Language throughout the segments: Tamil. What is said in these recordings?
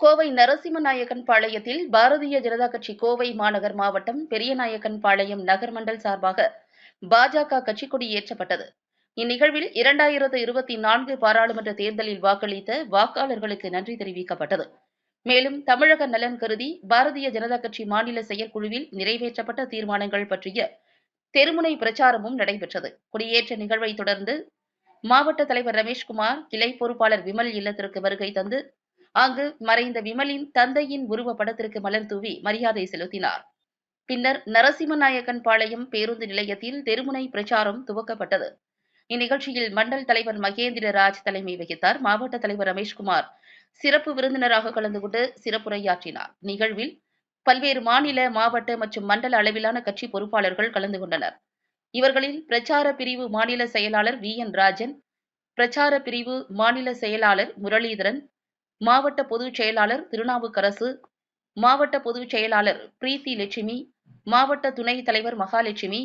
கோவை நரசிம்மநாயக்கன் பாளையத்தில் பாரதிய ஜனதா கட்சி கோவை மாநகர் மாவட்டம் பெரியநாயக்கன் பாளையம் நகர் மண்டல் சார்பாக பாஜக கட்சி கொடி ஏற்றப்பட்டது. இந்நிகழ்வில் இரண்டாயிரத்து இருபத்தி நான்கு பாராளுமன்ற தேர்தலில் வாக்களித்த வாக்காளர்களுக்கு நன்றி தெரிவிக்கப்பட்டது. மேலும் தமிழக நலன் கருதி பாரதிய ஜனதா கட்சி மாநில செயற்குழுவில் நிறைவேற்றப்பட்ட தீர்மானங்கள் பற்றிய தெருமுனை பிரச்சாரமும் நடைபெற்றது. குடியேற்ற நிகழ்வை தொடர்ந்து மாவட்ட தலைவர் ரமேஷ்குமார் கிளை பொறுப்பாளர் விமல் இல்லத்திற்கு வருகை தந்து அங்கு மறைந்த விமலின் தந்தையின் உருவ படத்திற்கு மலர் தூவி மரியாதை செலுத்தினார். பின்னர் நரசிம்மநாயக்கன் பாளையம் பேருந்து நிலையத்தில் தெருமுனை பிரச்சாரம் துவக்கப்பட்டது. இந்நிகழ்ச்சியில் மண்டல் தலைவர் மகேந்திரராஜ் தலைமை வகித்தார். மாவட்ட தலைவர் ரமேஷ்குமார் சிறப்பு விருந்தினராக கலந்து கொண்டு சிறப்புரையாற்றினார். நிகழ்வில் பல்வேறு மாநில மாவட்ட மற்றும் மண்டல அளவிலான கட்சி பொறுப்பாளர்கள் கலந்து கொண்டனர். இவர்களில் பிரச்சார பிரிவு மாநில செயலாளர் வி என் ராஜன் பிரச்சார பிரிவு மாநில செயலாளர் முரளிதரன் மாவட்ட பொதுச் செயலாளர் திருநாவுக்கரசு மாவட்ட பொதுச் செயலாளர் பிரீத்தி லட்சுமி மாவட்ட துணைத் தலைவர் மகாலட்சுமி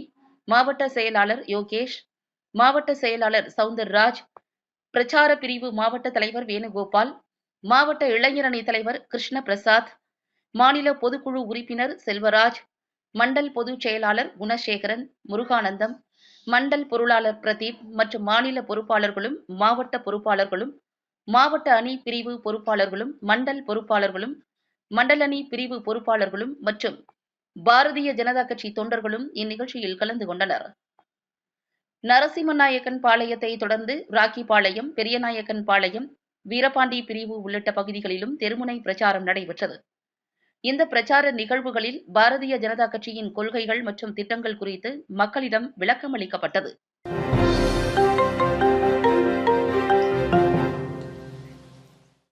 மாவட்ட செயலாளர் யோகேஷ் மாவட்ட செயலாளர் சவுந்தர்ராஜ் பிரச்சார பிரிவு மாவட்ட தலைவர் வேணுகோபால் மாவட்ட இளைஞரணி தலைவர் கிருஷ்ண பிரசாத் மாநில பொதுக்குழு உறுப்பினர் செல்வராஜ் மண்டல் பொதுச் செயலாளர் குணசேகரன் முருகானந்தம் மண்டல் பொருளாளர் பிரதீப் மற்றும் மாநில பொறுப்பாளர்களும் மாவட்ட பொறுப்பாளர்களும் மாவட்ட அணி பிரிவு பொறுப்பாளர்களும் மண்டல் பொறுப்பாளர்களும் மண்டல அணி பிரிவு பொறுப்பாளர்களும் மற்றும் பாரதிய ஜனதா கட்சி தொண்டர்களும் இந்நிகழ்ச்சியில் கலந்து கொண்டனர். நரசிம்மநாயக்கன் பாளையத்தை தொடர்ந்து ராக்கிபாளையம் பெரியநாயக்கன் பாளையம் வீரபாண்டி பிரிவு உள்ளிட்ட பகுதிகளிலும் தெருமுனை பிரச்சாரம் நடைபெற்றது. இந்த பிரச்சார நிகழ்வுகளில் பாரதிய ஜனதா கட்சியின் கொள்கைகள் மற்றும் திட்டங்கள் குறித்து மக்களிடம் விளக்கமளிக்கப்பட்டது.